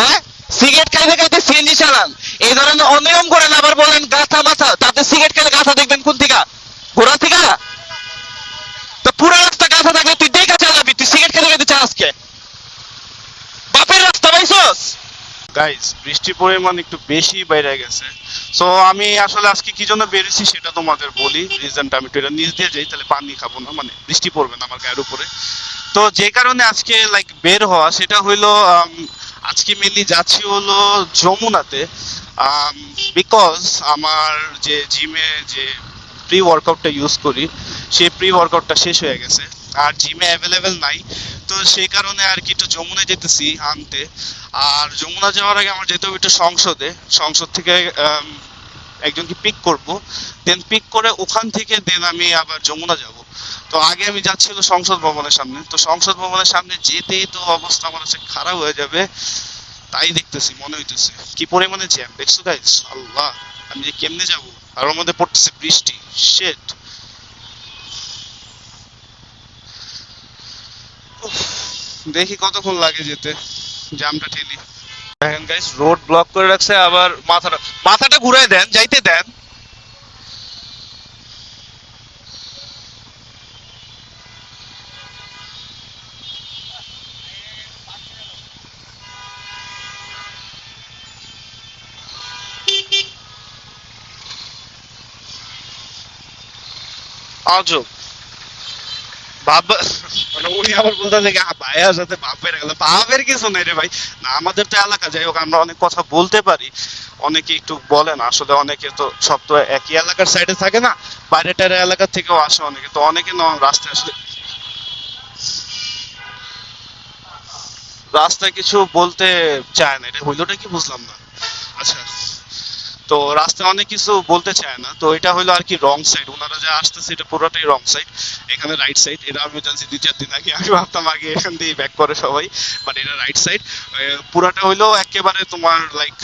হ্যাঁ? সিগারেট খাইতে খাইতে সিএনজি চালান এই ধরনের অনিয়ম করেন, আবার বলেন, গাথা মাথা। তাতে সিগারেট গাথা দেখবেন কোন থেকে? ঘোড়া থেকে? তো পুরো রাস্তা গাথা তুই দেখা চালাবি, তুই সিগারেট বাপের রাস্তা পরিমাণ একটু বেশি বাইরে গেছে। সো আমি আসলে আজকে কি জন্য বেরিয়েছি সেটা তোমাদের বলি। রিজনটা আমি একটু নিচ দিয়ে যাই তাহলে পানি খাব না মানে বৃষ্টি পড়বে না আমার গায়ের উপরে। তো যে কারণে আজকে লাইক বের হওয়া, সেটা হইল আজকে মেনলি যাচ্ছি হলো যমুনাতে বিকজ আমার যে জিমে যে প্রি ওয়ার্কআউটটা ইউজ করি, সেই প্রি ওয়ার্কআউটটা শেষ হয়ে গেছে। আর জিমে অ্যাভেলেবেল নাই। তো সেই কারণে আর কি একটু যমুনা যেতেছি আনতে। আর যমুনা যাওয়ার আগে আমার যেতে হবে একটু সংসদে। সংসদ থেকে একজনকে পিক করব দেন পিক করে ওখান থেকে দেন আমি আবার যমুনা যাব। তো আগে আমি যাচ্ছিল সংসদ ভবনের সামনে। তো সংসদ ভবনের সামনে যেতেই তো অবস্থা আমার কাছে খারাপ হয়ে যাবে, তাই দেখতেছি, মনে হইতেছে। কি পরিমাণে জ্যাম দেখছ গাইস আল্লাহ, আমি যে কেমনে যাব? আর ওর মধ্যে পড়তেছে বৃষ্টি। শেট দেখি কতক্ষণ লাগে যেতে জ্যামটা ঠেলি। দেখেন গাইস রোড ব্লক করে রাখছে আবার মাথাটা মাথাটা ঘুরাই দেন যাইতে দেন। আজব। মানে অনেক একটু বলে না আসলে অনেকে তো সব তো একই এলাকার সাইডে থাকে না বাইরে টাইরে থেকেও আসে অনেকে। তো অনেকে ন আসলে রাস্তায় কিছু বলতে চায় না, এটা হইলোটা কি বুঝলাম না। আচ্ছা। তো রাস্তায় অনেক কিছু বলতে চায় না। তো এটা হলো আর কি রং সাইড ওনারা যা আসতেছে, এটা পুরোটাই রং সাইড এখানে রাইট সাইড এটা আমি জানছি দুই চার দিন আগে, আমি ভাবতাম আগে এখান দিয়ে ব্যাক করে সবাই। বাট এটা রাইট সাইড পুরাটা হইল একেবারে তোমার লাইক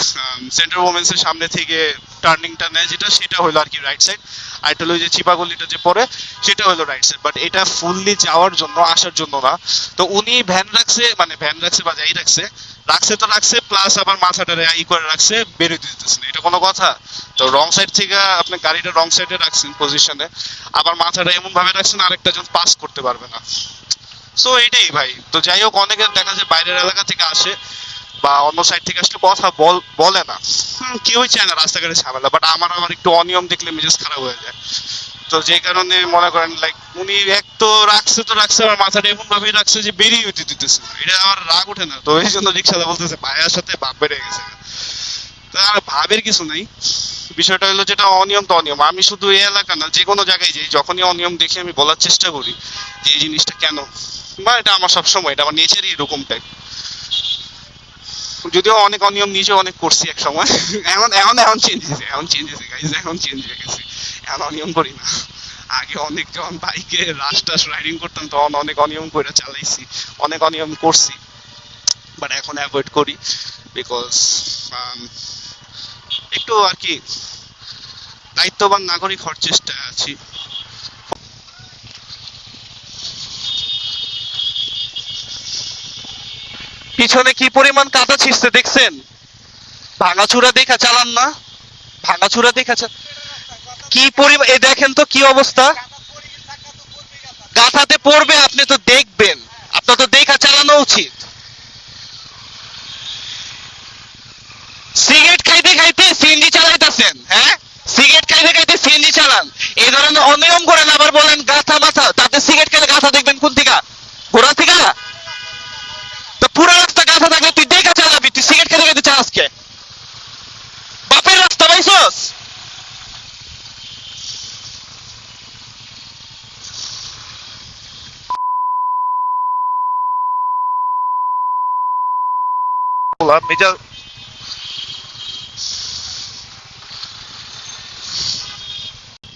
সেন্টার ওমেন্সের সামনে থেকে টার্নিংটা নেয় যেটা, সেটা হলো আর কি রাইট সাইড আর এটা হলো যে চিপাগলিটা যে পড়ে সেটা হলো রাইট সাইড বাট এটা ফুললি যাওয়ার জন্য, আসার জন্য না। তো উনি ভ্যান রাখছে মানে ভ্যান রাখছে বা যাই রাখছে রাখছে তো রাখছে প্লাস আবার মাথাটা ই করে রাখছে, বেরোয় দিতেছে না। এটা কোনো কথা। তো রং সাইড থেকে আপনি গাড়িটা রং সাইডে রাখছেন পজিশনে আবার মাথাটা এমন ভাবে রাখছেন, আরেকটা জন পাস করতে পারবে না। সো এটাই ভাই। তো যাই হোক, অনেকে দেখা যায় বাইরের এলাকা থেকে আসে বা অন্য সাইড থেকে আসলে কথা বল না। কেউই চায় না রাস্তাঘাটে ঝামেলা? বাট আমার আমার একটু অনিয়ম দেখলে মেজাজ খারাপ হয়ে যায়। তো যে কারণে মনে করেন লাইক উনি এক তো রাখছে তো রাখছে আমার মাথাটা এমন ভাবেই রাখছে যে বেরিয়ে হইতে দিতেছে। এটা আমার রাগ ওঠে না। তো এই জন্য রিক্সাটা বলতেছে, ভাইয়ার সাথে ভাব বেড়ে গেছে। তো আর ভাবের কিছু নেই। বিষয়টা হলো যেটা অনিয়ম তো অনিয়ম। আমি শুধু এই এলাকা না, যে কোনো জায়গায় যাই, যখনই অনিয়ম দেখি আমি বলার চেষ্টা করি যে এই জিনিসটা কেন? বা এটা আমার সবসময়, এটা আমার নেচারই এরকম টাইপ যদিও অনেক অনিয়ম নিজে অনেক করছি এক সময়। এখন এখন এখন চেঞ্জ হয়েছে, এখন চেঞ্জ হয়েছে গাইজ এখন চেঞ্জ হয়ে গেছে। এখন অনিয়ম করি না। আগে অনেক যখন বাইকে রাশ টাস রাইডিং করতাম, তখন অনেক অনিয়ম করে চালাইছি, অনেক অনিয়ম করছি। বাট এখন অ্যাভয়েড করি বিকজ একটু আর কি দায়িত্ববান নাগরিক হওয়ার চেষ্টায় আছি। পিছনে কি পরিমাণ কাদা ছিঁড়ছে দেখছেন? ভাঙাচুরা দেখা চালান না? ভাঙাচুরা দেখা কি পরিমাণ এ দেখেন তো কি অবস্থা? গাথাতে পড়বে, আপনি তো দেখবেন। আপনার তো দেখা চালানো উচিত। সিগারেট খাইতে খাইতে সিএনজি চালাইতেছেন হ্যাঁ? সিগারেট খাইতে খাইতে সিএনজি চালান। এই ধরনের অনিয়ম করেন আবার বলেন, গাথা মাথা। তাতে সিগারেট খেলে গাথা দেখবেন কোন থেকে? ঘোড়া থেকে তো পুরো রাস্তা গাথা থাকলে তুই দেখা চালাবি তুই সিগারেট খেতে খেতে চালাস কে বাপের রাস্তা পাইছস বললাম মেজা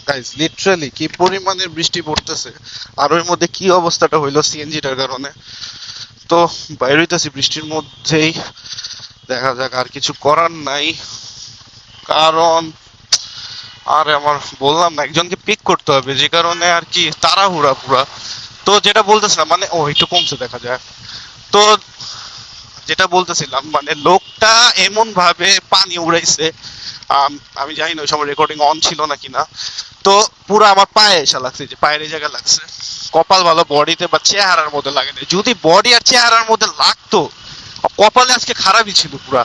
গাইস লিটারালি কি পরিমাণের বৃষ্টি পড়তেছে? আর ওর মধ্যে কি অবস্থাটা হইল সিএনজিটার কারণে? তো বাইরে হইতাছি বৃষ্টির মধ্যেই। দেখা যাক আর কিছু করার নাই। কারণ, আর আমার বললাম না, একজনকে পিক করতে হবে। যে কারণে আর কি তাড়াহুড়া পুরা। তো যেটা বলতেছিলাম মানে ও একটু কমছে দেখা যায়। তো যেটা বলতেছিলাম মানে লোকটা এমন ভাবে পানি উড়াইছে, আমি জানি না ওই সময় রেকর্ডিং অন ছিল নাকি না, তো পুরো আমার পায়ে এসে লাগছে, যে পায়ের এই জায়গায় লাগছে। কপাল ভালো বডিতে বা চেহারার মধ্যে লাগে না। যদি বডি আর চেহারার মধ্যে লাগতো, কপালে আজকে খারাপই ছিল পুরা।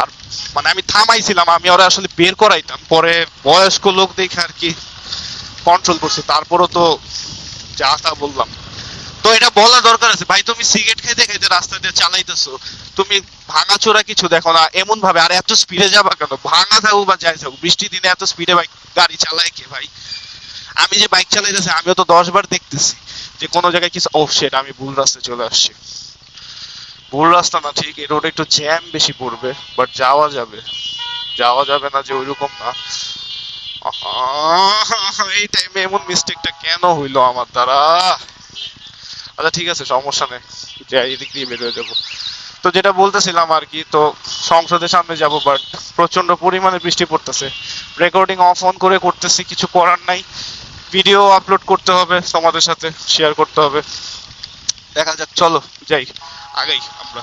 আর মানে আমি থামাইছিলাম, আমি ওরা আসলে বের করাইতাম। পরে বয়স্ক লোক দেখে আর কি কন্ট্রোল করছে। তারপরও তো যা তা বললাম। এটা বলা দরকার আছে। ভাই, তুমি সিগারেট খাইতে খাইতে রাস্তা দিয়ে চালাইতেছো। তুমি ভাঙা চোরা কিছু দেখো না এমন ভাবে আর, এত স্পিডে যাবা কেন? ভাঙা থাকুক বা যাই থাকুক, বৃষ্টির দিনে এত স্পিডে বাইক গাড়ি চালায় কে ভাই? আমি যে বাইক চালাইতেছি, আমিও তো দশ বার দেখতেছি যে কোনো জায়গায় কিছু ও সেট আমি ভুল রাস্তায় চলে আসছি। ভুল রাস্তা না, ঠিক, এই রোডে একটু জ্যাম বেশি পড়বে বাট যাওয়া যাবে। যাওয়া যাবে না যে ওইরকম না। এই টাইমে এমন মিস্টেকটা কেন হইল আমার দ্বারা? আচ্ছা ঠিক আছে, সমস্যা নেই। এদিক দিয়ে বের হয়ে যাব। তো যেটা বলতেছিলাম আর কি, তো সংসদের সামনে যাব বাট প্রচণ্ড পরিমাণে বৃষ্টি পড়তেছে। রেকর্ডিং অফ অন করে করতেছি, কিছু করার নাই। ভিডিও আপলোড করতে হবে তোমাদের সাথে শেয়ার করতে হবে। দেখা যাক, চলো, যাই, আগেই আমরা।